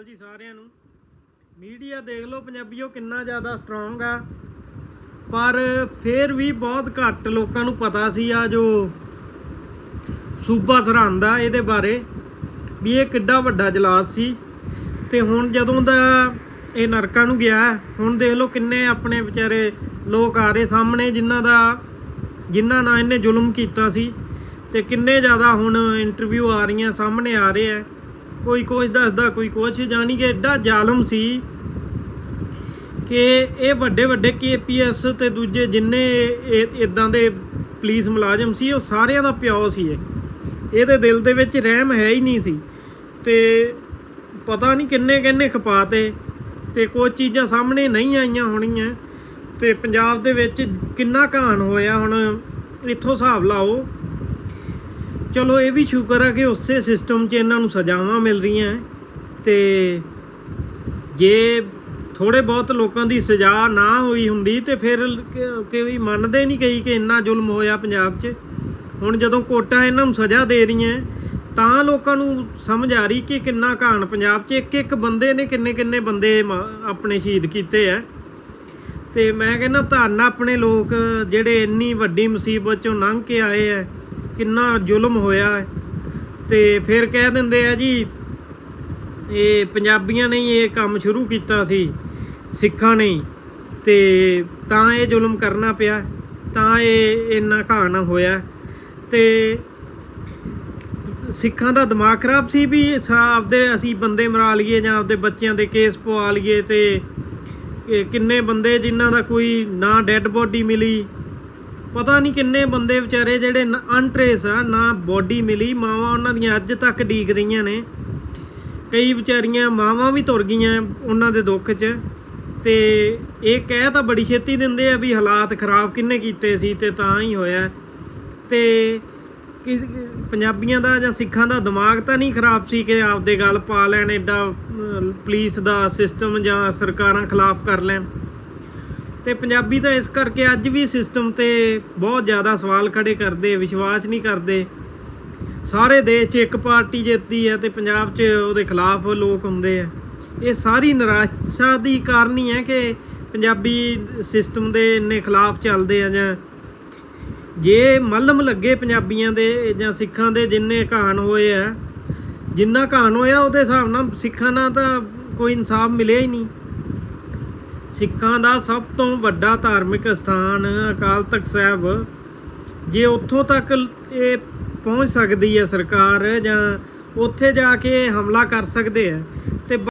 ਅਕਾਲ ਜੀ ਸਾਰਿਆਂ ਨੂੰ। ਮੀਡੀਆ ਦੇਖ ਲਓ ਪੰਜਾਬੀਓ ਕਿੰਨਾ ਜ਼ਿਆਦਾ ਸਟਰੋਂਗ ਆ। ਪਰ ਫੇਰ ਵੀ ਬਹੁਤ ਘੱਟ ਲੋਕਾਂ ਨੂੰ ਪਤਾ ਸੀ ਆ ਜੋ ਸੂਬਾ ਸਰਹੰਦ ਆ ਇਹਦੇ ਬਾਰੇ, ਵੀ ਇਹ ਕਿੱਡਾ ਵੱਡਾ ਜਲਾਦ ਸੀ। ਤੇ ਹੁਣ ਜਦੋਂ ਦਾ ਇਹ ਨਰਕਾਂ ਨੂੰ ਗਿਆ, ਹੁਣ ਦੇਖ ਲਓ ਕਿੰਨੇ ਆਪਣੇ ਵਿਚਾਰੇ ਲੋਕ ਆ ਰਹੇ ਸਾਹਮਣੇ, ਜਿਨ੍ਹਾਂ ਦਾ, ਜਿਨ੍ਹਾਂ ਨਾਲ ਇਹਨੇ ਜ਼ੁਲਮ ਕੀਤਾ ਸੀ। ਤੇ ਕਿੰਨੇ ਜ਼ਿਆਦਾ ਹੁਣ ਇੰਟਰਵਿਊ ਆ ਰਹੀਆਂ, ਸਾਹਮਣੇ ਆ ਰਹੇ ਆ। ਕੋਈ ਕੁਛ ਦੱਸਦਾ, ਕੋਈ ਕੁਛ, ਜਾਣੀ ਕਿ ਐਡਾ ਜ਼ਾਲਮ ਸੀ ਕਿ ਇਹ ਵੱਡੇ ਵੱਡੇ ਕੇਪੀਐਸ ਤੇ ਦੂਜੇ ਜਿੰਨੇ ਇਦਾਂ ਦੇ ਪੁਲਿਸ ਮੁਲਾਜ਼ਮ ਸੀ, ਉਹ ਸਾਰਿਆਂ ਦਾ ਪਿਓ ਸੀ ਇਹ। ਇਹਦੇ ਦਿਲ ਦੇ ਵਿੱਚ ਰਹਿਮ ਹੈ ਹੀ ਨਹੀਂ ਸੀ। ਤੇ ਪਤਾ ਨਹੀਂ ਕਿੰਨੇ ਕਿੰਨੇ ਖਪਾਤੇ ਤੇ ਕੁਝ ਚੀਜ਼ਾਂ ਸਾਹਮਣੇ ਨਹੀਂ ਆਈਆਂ ਹੋਣੀਆਂ। ਤੇ ਪੰਜਾਬ ਦੇ ਵਿੱਚ ਕਿੰਨਾ ਘਾਣ ਹੋਇਆ ਹੁਣ, ਇੱਥੋਂ ਹਿਸਾਬ ਲਾਓ। ਚਲੋ ਇਹ ਵੀ ਸ਼ੁਕਰ ਆ ਕਿ ਉਸੇ ਸਿਸਟਮ 'ਚ ਇਹਨਾਂ ਨੂੰ ਸਜ਼ਾਵਾਂ ਮਿਲ ਰਹੀਆਂ ਤੇ ਜੇ ਥੋੜੇ ਬਹੁਤ ਲੋਕਾਂ ਦੀ ਸਜ਼ਾ ਨਾ ਹੋਈ ਹੁੰਦੀ ਤੇ ਫਿਰ ਕ- ਮੰਨਦੇ ਨਹੀਂ ਕਈ ਕਿ ਇੰਨਾ ਜ਼ੁਲਮ ਹੋਇਆ ਪੰਜਾਬ 'ਚ। ਹੁਣ ਜਦੋਂ ਕੋਟਾਂ ਇਹਨਾਂ ਨੂੰ ਸਜ਼ਾ ਦੇ ਰਹੀਆਂ ਤਾਂ ਲੋਕਾਂ ਨੂੰ ਸਮਝ ਆ ਰਹੀ ਕਿ ਕਿੰਨਾ ਘਾਣ ਪੰਜਾਬ 'ਚ। ਇੱਕ ਇੱਕ ਬੰਦੇ ਨੇ ਕਿੰਨੇ ਕਿੰਨੇ ਬੰਦੇ ਮ- ਆਪਣੇ ਸ਼ਹੀਦ ਕੀਤੇ ਆ ਤੇ ਮੈਂ ਕਹਿੰਦਾ ਧੰਨ ਆਪਣੇ ਲੋਕ ਜਿਹੜੇ ਇੰਨੀ ਵੱਡੀ ਮੁਸੀਬਤ ਚੋਂ ਲੰਘ ਕੇ ਆਏ ਆ ਕਿੰਨਾ ਜ਼ੁਲਮ ਹੋਇਆ ਹੈ ਤੇ ਫਿਰ ਕਹਿ ਦਿੰਦੇ ਆ ਜੀ, ਇਹ ਪੰਜਾਬੀਆਂ ਨੇ ਇਹ ਕੰਮ ਸ਼ੁਰੂ ਕੀਤਾ ਸੀ, ਸਿੱਖਾਂ ਨੇ ਹੀ। ਤੇ ਤਾਂ ਇਹ ਜ਼ੁਲਮ ਕਰਨਾ ਪਿਆ, ਤਾਂ ਇਹ ਇੰਨਾ ਕਹਾਣਾ ਹੋਇਆ ਤੇ ਸਿੱਖਾਂ ਦਾ ਦਿਮਾਗ ਖਰਾਬ ਸੀ ਵੀ ਸਾ- ਆਪਦੇ ਅਸੀਂ ਬੰਦੇ ਮਰਾ ਲਈਏ ਜਾਂ ਆਪਦੇ ਬੱਚਿਆਂ ਦੇ ਕੇਸ ਪਵਾ ਲਈਏ ਤੇ ਕਿੰਨੇ ਬੰਦੇ ਜਿਨ੍ਹਾਂ ਦਾ ਕੋਈ ਨਾ ਡੈੱਡ ਬੋਡੀ ਮਿਲੀ ਪਤਾ ਨਹੀਂ ਕਿੰਨੇ ਬੰਦੇ ਵਿਚਾਰੇ ਜਿਹੜੇ ਅਨਟ੍ਰੇਸ ਆ ਨਾ ਬੋਡੀ ਮਿਲੀ ਮਾਵਾਂ ਉਹਨਾਂ ਦੀਆਂ ਅੱਜ ਤੱਕ ਡੀਕ ਰਹੀਆਂ ਨੇ। ਕਈ ਵਿਚਾਰੀਆਂ ਮਾਵਾਂ ਵੀ ਤੁਰ ਗਈਆਂ ਉਹਨਾਂ ਦੇ ਦੁੱਖ 'ਚ। ਤੇ ਇਹ ਕਹਿ ਤਾਂ ਬੜੀ ਛੇਤੀ ਦਿੰਦੇ ਆ ਵੀ ਹਾਲਾਤ ਖਰਾਬ ਕਿੰਨੇ ਕੀਤੇ ਸੀ ਤੇ ਤਾਂ ਹੀ ਹੋਇਆ। ਤੇ ਪੰਜਾਬੀਆਂ ਦਾ ਜਾਂ ਸਿੱਖਾਂ ਦਾ ਦਿਮਾਗ ਤਾਂ ਨਹੀਂ ਖਰਾਬ ਸੀ ਕਿ ਆਪਦੇ ਗੱਲ ਪਾ ਲੈਣ ਐਡਾ ਅਮ, ਪੁਲਿਸ ਦਾ ਸਿਸਟਮ ਜਾਂ ਸਰਕਾਰਾਂ ਖਿਲਾਫ ਕਰ ਲੈਣ। ਤੇ ਪੰਜਾਬੀ ਤਾਂ ਇਸ ਕਰਕੇ ਅੱਜ ਵੀ ਸਿਸਟਮ ਤੇ ਬਹੁਤ ਜ਼ਿਆਦਾ ਸਵਾਲ ਖੜੇ ਕਰਦੇ, ਵਿਸ਼ਵਾਸ ਨਹੀਂ ਕਰਦੇ। ਸਾਰੇ ਦੇਸ਼ 'ਚ ਇੱਕ ਪਾਰਟੀ ਜਿੱਤਦੀ ਹੈ ਤੇ ਪੰਜਾਬ 'ਚ ਉਹਦੇ ਖਿਲਾਫ ਲੋਕ ਹੁੰਦੇ ਆ। ਇਹ ਸਾਰੀ ਨਿਰਾਸ਼ਾ ਦੀ ਕਾਰਨ ਹੀ ਹੈ ਕਿ ਪੰਜਾਬੀ ਸਿਸਟਮ ਦੇ ਇੰਨੇ ਖਿਲਾਫ ਚੱਲਦੇ ਆ ਜਾਂ ਜੇ ਮੱਲਮ ਲੱਗੇ ਪੰਜਾਬੀਆਂ ਦੇ ਜਾਂ ਸਿੱਖਾਂ ਦੇ ਜਿੰਨੇ ਕਹਾਣ ਹੋਏ ਆ, ਜਿੰਨਾ ਕਹਾਣ ਹੋਇਆ ਉਹਦੇ ਹਿਸਾਬ ਨਾਲ ਸਿੱਖਾਂ ਨਾਲ ਤਾਂ ਕੋਈ ਇਨਸਾਫ ਮਿਲਿਆ ਹੀ ਨਹੀਂ। ਸਿੱਖਾਂ ਦਾ ਸਭ ਤੋਂ ਵੱਡਾ ਧਾਰਮਿਕ ਸਥਾਨ ਅਕਾਲ ਤਖਤ ਸਾਹਿਬ। ਜੇ ਉੱਥੋਂ ਤੱਕ ਇਹ ਪਹੁੰਚ ਸਕਦੀ ਹੈ ਸਰਕਾਰ ਜਾਂ ਉੱਥੇ ਜਾ ਕੇ ਹਮਲਾ ਕਰ ਸਕਦੇ ਆ